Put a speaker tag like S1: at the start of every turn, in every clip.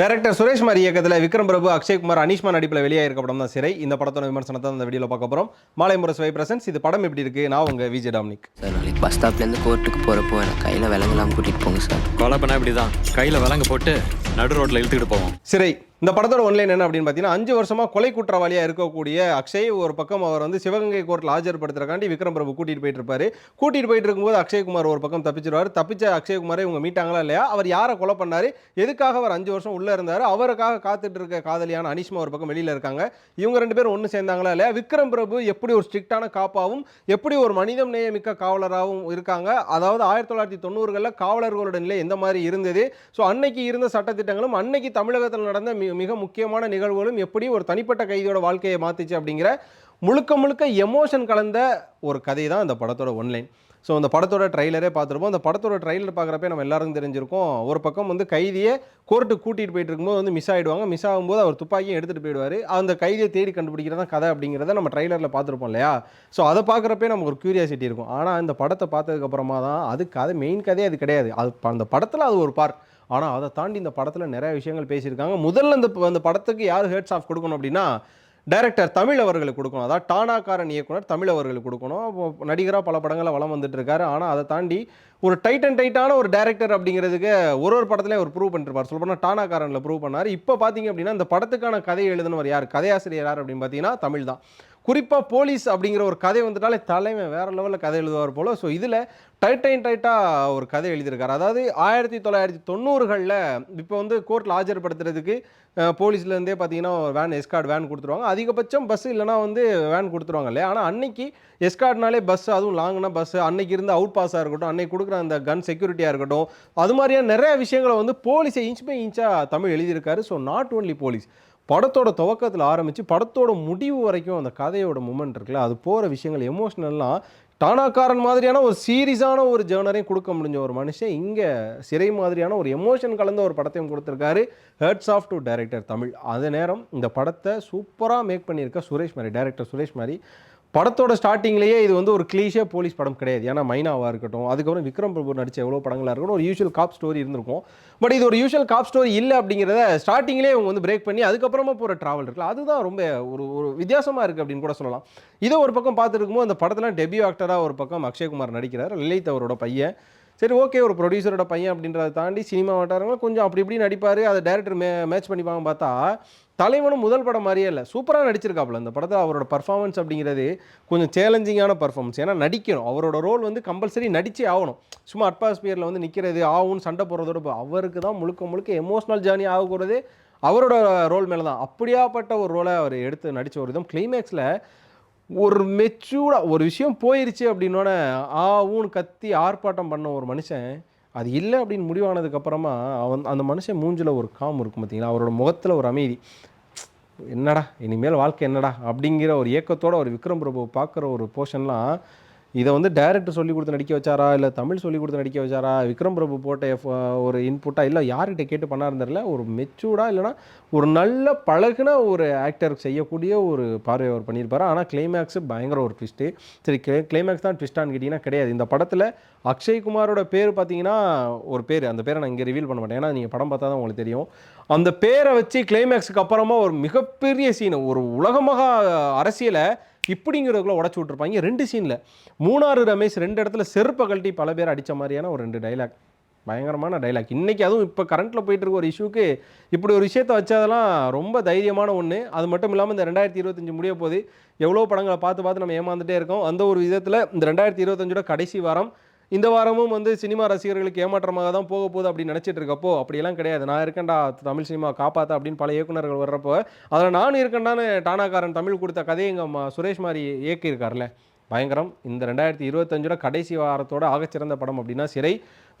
S1: Director Suresh மாரி இயக்கத்தில் விக்ரம் பிரபு அக்ஷய்குமார் அனீஷ்மா நடிப்பில் வெளியாயிருக்க படம் தான் சிறை. இந்த படத்தோட விமர்சனத்தை அந்த வீடியோவில் பார்க்க போகிறோம் மாலை முரசு வை பிரசன்ஸ். இது படம் எப்படி இருக்கு? நான் உங்க விஜய் டாமினிக்.
S2: சார் நாளைக்கு பஸ் ஸ்டாப்லேருந்து கோர்ட்டுக்கு போகிறப்போ எனக்கு கையில் விலங்கெல்லாம் கூட்டிகிட்டு போங்க சார்
S3: கொலை பண்ணா இப்படி தான் கையில் விலங்கு போட்டு நடு ரோட்டில் இழுத்துக்கிட்டு போவோம்.
S1: சிறை. இந்த படத்தோட ஒன்லைன் என்ன அப்படின்னு பார்த்தீங்கன்னா அஞ்சு வருஷமாக கொலை குற்றவாளியாக இருக்கக்கூடிய அக்ஷய் ஒரு பக்கம் அவர் வந்து சிவகங்கை கோர்ட்டில் ஆஜர்படுத்துறக்காண்டி விக்ரம் பிரபு கூட்டிகிட்டு போயிட்டு இருப்பாரு. கூட்டிகிட்டு போயிட்டு இருக்கும்போது அக்ஷய்குமார் ஒரு பக்கம் தப்பிச்சிருவாரு. தப்பிச்ச அக்ஷய்குமாரை இவங்க மீட்டாங்களா இல்லையா? அவர் யாரை கொலை பண்ணாரு? எதுக்காக அவர் அஞ்சு வருஷம் உள்ளே இருந்தார்? அவருக்காக காத்துட்டு இருக்க காதலியான அனிஷ்மா ஒரு பக்கம் வெளியில் இருக்காங்க. இவங்க ரெண்டு பேரும் ஒன்று சேர்ந்தாங்களா இல்லையா? விக்ரம் பிரபு எப்படி ஒரு ஸ்ட்ரிக்டான காப்பாகவும் எப்படி ஒரு மனிதம் நேயமிக்க காவலராகவும் இருக்காங்க? அதாவது ஆயிரத்தி தொள்ளாயிரத்தி தொண்ணூறுகளில் காவலர்களோட நிலை எந்த மாதிரி இருந்தது? ஸோ அன்னைக்கு இருந்த சட்டத்திட்டங்களும் அன்னைக்கு தமிழகத்தில் நடந்த மி- மிக முக்கியமான நிகழ்வுகளும் எப்படி ஒரு தனிப்பட்ட கைதியோட வாழ்க்கையை மாற்றிச்சு அப்படிங்கிற முழுக்க முழுக்க எமோஷன் கலந்த ஒரு கதை தான் அந்த படத்தோட ஒன்லைன் ஸோ அந்த படத்தோட ட்ரைலரே பார்த்துருப்போம். அந்த படத்தோட ட்ரைலர் பார்க்குறப்ப நம்ம எல்லாருக்கும் தெரிஞ்சிருக்கோம். ஒரு பக்கம் வந்து கைதியை கோர்ட்டுக்கு கூட்டிகிட்டு போயிட்டு இருக்கும்போது வந்து மிஸ் ஆகிடுவாங்க மிஸ் ஆகும்போது அவர் துப்பாக்கியும் எடுத்துகிட்டு போயிடுவார். அந்த கைதியை தேடி கண்டுபிடிக்கிறதா கதை அப்படிங்கிறத நம்ம ட்ரைலரில் பார்த்துருப்போம் இல்லையா? ஸோ அதை பார்க்குறப்பே நமக்கு ஒரு க்யூரியாசிட்டி இருக்கும். ஆனால் இந்த படத்தை பார்த்ததுக்கப்புறமா தான் அது கதை மெயின் கதையே அது கிடையாது. அது அந்த படத்தில் அது ஒரு பார்ட் ஆனால் அதை தாண்டி இந்த படத்தில் நிறைய விஷயங்கள் பேசியிருக்காங்க. முதல்ல இந்த அந்த படத்துக்கு யார் ஹேட்ஸ் ஆஃப் கொடுக்கணும் அப்படின்னா டைரக்டர் தமிழ் அவர்களுக்கு கொடுக்கணும். அதாவது டானாக்காரன் இயக்குனர் தமிழ் அவர்களுக்கு கொடுக்கணும். நடிகராக பல படங்களில் வளம் வந்துட்டு இருக்காரு. ஆனால் அதை தாண்டி ஒரு டைட் அண்ட் டைட்டான ஒரு டேரக்டர் அப்படிங்கிறதுக்கு ஒரு ஒரு படத்துலையும் அவர் ப்ரூவ் பண்ணிருப்பார். சொல்ல போனால் டானாக்காரனில் ப்ரூவ் பண்ணார். இப்போ பார்த்தீங்க அப்படின்னா இந்த படத்துக்கான கதை எழுதினவர் யார்? கதையாசிரியர் யார் அப்படின்னு பார்த்தீங்கன்னா தமிழ் தான். குறிப்பாக போலீஸ் அப்படிங்கிற ஒரு கதை வந்துட்டாலே தலைமை வேறு லெவலில் கதை எழுதுவார் போல். ஸோ இதில் டைட் டைட்டாக ஒரு கதை எழுதியிருக்காரு. அதாவது ஆயிரத்தி தொள்ளாயிரத்தி தொண்ணூறுகளில் இப்போ வந்து கோர்ட்டில் ஆஜர்படுத்துறதுக்கு போலீஸ்லேருந்தே பார்த்தீங்கன்னா ஒரு வேன் எஸ்கார்ட் வேன் கொடுத்துருவாங்க. அதிகபட்சம் பஸ் இல்லைனா வந்து வேன் கொடுத்துருவாங்க இல்லையா? ஆனால் அன்னைக்கு எஸ்கார்ட்னாலே பஸ் அதுவும் லாங்னா பஸ் அன்னைக்கு இருந்த அவுட் பாஸாக இருக்கட்டும் அன்னைக்கு கொடுக்குற அந்த கன் செக்யூரிட்டியாக இருக்கட்டும் அது மாதிரியான நிறைய விஷயங்களை வந்து போலீஸை இன்ச் பை இன்ச்சாக தமிழ் எழுதியிருக்காரு. ஸோ நாட் ஓன்லி போலீஸ் படத்தோட துவக்கத்தில் ஆரம்பித்து படத்தோட முடிவு வரைக்கும் அந்த கதையோட மூமெண்ட் இருக்குல்ல அது போகிற விஷயங்கள் எமோஷ்னல்லாம் டானாக்காரன் மாதிரியான ஒரு சீரியஸான ஒரு ஜேர்னரையும் கொடுக்க முடிஞ்ச ஒரு மனுஷன் இங்கே சிறை மாதிரியான ஒரு எமோஷன் கலந்த ஒரு படத்தையும் கொடுத்துருக்காரு hats off to director Tamizh. அதே நேரம் இந்த படத்தை சூப்பராக மேக் பண்ணியிருக்க சுரேஷ் மாதிரி டைரக்டர் சுரேஷ் மாதிரி படத்தோட ஸ்டார்டிங்லேயே இது வந்து ஒரு கிளீஷே போலீஸ் படம் கிடையாது. ஏன்னா மைனாவாக இருக்கட்டும் அதுக்கப்புறம் விக்ரம் பிரபு நடிச்ச எவ்வளோ படங்களாக இருக்கட்டும் ஒரு யூஷுவல் காப் ஸ்டோரி இருந்திருக்கும். பட் இது ஒரு யூஷுவல் காப் ஸ்டோரி இல்லை அப்படிங்கிறத ஸ்டார்டிங்லேயே இவங்க வந்து பிரேக் பண்ணி அதுக்கப்புறமா போகிற ட்ராவல் இருக்குல்ல அதுதான் ரொம்ப ஒரு ஒரு வித்தியாசமாக இருக்குது அப்படின்னு கூட சொல்லலாம். இதை ஒரு பக்கம் பார்த்துருக்கும்போது அந்த படத்தில் டெபியூ ஆக்டராக ஒரு பக்கம் அக்ஷய்குமார் நடிக்கிறார் லலித் அவரோட பையன். சரி ஓகே ஒரு ப்ரொடியூசரோட பையன் அப்படின்றத தாண்டி சினிமா வட்டாரங்க கொஞ்சம் அப்படி இப்படி நடிப்பார். அதை டேரக்டர் மே மேட்ச் பண்ணிப்பாங்க பார்த்தா தலைவனும் முதல் படம் மாதிரியே இல்லை. சூப்பராக நடிச்சிருக்காப்புல இந்த படத்தில். அவரோட பர்ஃபார்மன்ஸ் அப்படிங்கிறது கொஞ்சம் சேலஞ்சிங்கான பர்ஃபார்மன்ஸ் ஏன்னா நடிக்கணும். அவரோட ரோல் வந்து கம்பல்சரி நடிச்சே ஆகணும். சும்மா அட்மாஸ்பியரில் வந்து நிற்கிறது ஆகும்னு சண்டை போடுறதோட அவருக்கு தான் முழுக்க முழுக்க எமோஷனல் ஜேர்னி ஆகக்கூடாது அவரோட ரோல் மேலே தான். அப்படியாப்பட்ட ஒரு ரோலை அவர் எடுத்து நடித்த ஒரு விதம் கிளைமேக்ஸில் ஒரு மெச்சூர்டாக ஒரு விஷயம் போயிருச்சு அப்படின்னோட ஆ கத்தி ஆர்ப்பாட்டம் பண்ண ஒரு மனுஷன் அது இல்லை அப்படின்னு முடிவானதுக்கு அப்புறமா அவன் அந்த மனுஷன் மூஞ்சில் ஒரு காம் இருக்கும் பார்த்தீங்களா அவரோட முகத்தில் ஒரு அமைதி. என்னடா இனிமேல் வாழ்க்கை என்னடா அப்படிங்கிற ஒரு ஏக்கத்தோட ஒரு விக்ரம் பிரபு பார்க்குற ஒரு போர்ஷன்லாம் இதை வந்து டைரக்டர் சொல்லி கொடுத்து நடிக்க வச்சாரா? இல்லை தமிழ் சொல்லி கொடுத்து நடிக்க வச்சாரா? விக்ரம் பிரபு போட்ட ஒரு இன்புட்டாக இல்லை யார்கிட்ட கேட்டு பண்ணாரு தெரியல. ஒரு மெச்சூர்டாக இல்லைனா ஒரு நல்ல பழகுன ஒரு ஆக்டர் செய்யக்கூடிய ஒரு பார்வை அவர் பண்ணியிருப்பார். ஆனால் கிளைமேக்ஸ் பயங்கர ஒரு ட்விஸ்ட்டு சரி கிளைமேக்ஸ் தான் ட்விஸ்டான்னு கேட்டிங்கன்னா கிடையாது. இந்த படத்தில் அக்ஷய்குமாரோட பேர் பார்த்தீங்கன்னா ஒரு பேர். அந்த பேரை நான் இங்கே ரிவீல் பண்ண மாட்டேன். ஏன்னா நீங்கள் படம் பார்த்தா தான் உங்களுக்கு தெரியும். அந்த பேரை வச்சு கிளைமேக்ஸுக்கு அப்புறமா ஒரு மிகப்பெரிய சீன் ஒரு உலகமாக அரசியலை இப்படிங்கிறதுக்குள்ள உடச்சி விட்ருப்பாங்க ரெண்டு சீனில் மூணாறு ரமேஷ் ரெண்டு இடத்துல செருப்பை கழட்டி பல பேர் அடித்த மாதிரியான ஒரு ரெண்டு டைலாக் பயங்கரமான டைலாக் இன்றைக்கி அதுவும் இப்போ கரண்ட்டில் போயிட்டு இருக்க ஒரு இஷ்யூக்கு இப்படி ஒரு விஷயத்தை வச்சதெல்லாம் ரொம்ப தைரியமான ஒன்று அது மட்டும் இல்லாமல் இந்த ரெண்டாயிரத்தி இருபத்தஞ்சு முடிய போது எவ்வளோ படங்களை பார்த்து பார்த்து நம்ம ஏமாந்துட்டே இருக்கோம். அந்த ஒரு விதத்தில் இந்த ரெண்டாயிரத்தி இருபத்தஞ்சோட கடைசி வாரம் இந்த வாரமும் வந்து சினிமா ரசிகர்களுக்கு ஏமாற்றமாக தான் போக போகுது அப்படின்னு நினச்சிட்டு இருக்கப்போ அப்படியெல்லாம் கிடையாது. நான் இருக்கேன்டா தமிழ் சினிமா காப்பாற்ற அப்படின்னு பல இயக்குநர்கள் வர்றப்போ அதில் நான் இருக்கேன்டான்னு டானாக்காரன் தமிழ் கொடுத்த கதையை எங்கள் சுரேஷ் மாதிரி இயக்கியிருக்கார்ல பயங்கரம். இந்த ரெண்டாயிரத்தி இருபத்தஞ்சோட கடைசி வாரத்தோட ஆகச்சிறந்த படம் அப்படின்னா சிறை.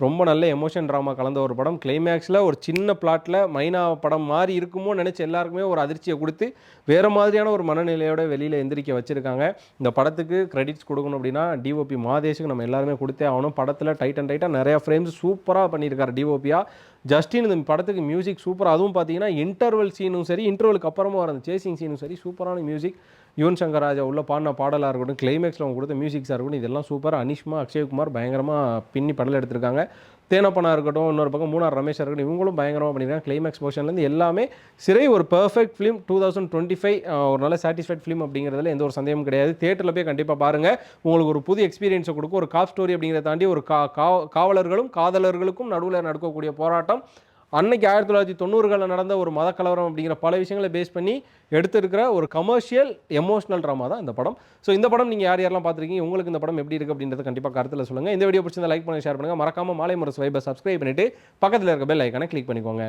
S1: ரொம்ப நல்ல எமோஷன் ட்ராமா கலந்த ஒரு படம். கிளைமேக்ஸில் ஒரு சின்ன பிளாட்டில் மைனா படம் மாதிரி இருக்குமோ நினச்சி எல்லாருக்குமே ஒரு அதிர்ச்சியை கொடுத்து வேறு மாதிரியான ஒரு மனநிலையோட வெளியில் எந்திரிக்க வச்சுருக்காங்க. இந்த படத்துக்கு கிரெடிட்ஸ் கொடுக்கணும் அப்படின்னா டிஓபி மாதேஷுக்கு நம்ம எல்லாருமே கொடுத்தே ஆகணும். படத்தில் டைட் அண்ட் டைட்டாக நிறையா ஃப்ரேம்ஸ் சூப்பராக பண்ணியிருக்காரு டிஓபியாக ஜஸ்டின் இந்த படத்துக்கு மியூசிக் சூப்பராக அதுவும் பார்த்தீங்கன்னா இன்டர்வல் சீனும் சரி இன்டர்வலுக்கு அப்புறமா வர சேசிங் சீனும் சரி சூப்பரான மியூசிக் யுவன் சங்கர் ராஜா உள்ள பாடின பாடலாக இருக்கட்டும் கிளைமேக்ஸில் அவங்க கொடுத்த மியூசிக்ஸாக இருக்கட்டும் இதெல்லாம் சூப்பராக அனிஷ்மா அக்ஷய்குமார் பயங்கரமாக பின்னி படல் எடுத்திருக்காங்க. தேனப்பனா இருக்கட்டும் இன்னொரு பக்கம் மூணார் ரமேஷ் இருக்கட்டும் இவங்களும் பயங்கரமாக பண்ணியிருக்காங்க கிளைமேக்ஸ் போர்ஷன்லேருந்து எல்லாமே சிறை ஒரு perfect film two thousand twenty five ஒரு நல்ல சாட்டிஸ்ஃபைட் ஃபிலிம் அப்படிங்கிறதுல எந்த ஒரு சந்தேகமும் கிடையாது. தேட்டரில் போய் கண்டிப்பாக பாருங்கள் உங்களுக்கு ஒரு புது எக்ஸ்பீரியன்ஸை கொடுக்கும். ஒரு காப் ஸ்டோரி அப்படிங்கிறத தாண்டி ஒரு கா கா- காவலர்களும் காதலர்களுக்கும் நடுவில் நடக்கக்கூடிய போராட்டம். அன்னைக்கு ஆயிரத்தி தொள்ளாயிரத்தி தொண்ணூறுகளில் நடந்த ஒரு மத கலவரம் அப்படிங்கிற பல விஷயங்களை பேஸ் பண்ணி எடுத்திருக்கிற ஒரு கமர்ஷியல் எமோஷனல் ட்ராமா தான் இந்த படம். ஸோ இந்த படம் நீங்கள் யார் யாரெல்லாம் பார்த்துருக்கீங்க உங்களுக்கு இந்த படம் எப்படி இருக்குது அப்படின்றத கண்டிப்பாக கருத்தில் சொல்லுங்கள் இந்த வீடியோ பிடிச்சிருந்தா லைக் பண்ணி ஷேர் பண்ணுங்கள் மறக்காமல் மாலை முறை ஸ்வைபை சப்ஸ்கிரைப் பண்ணிவிட்டு பக்கத்தில் இருக்க பெல் ஐக்கானை கிளிக் பண்ணிக்கோங்க.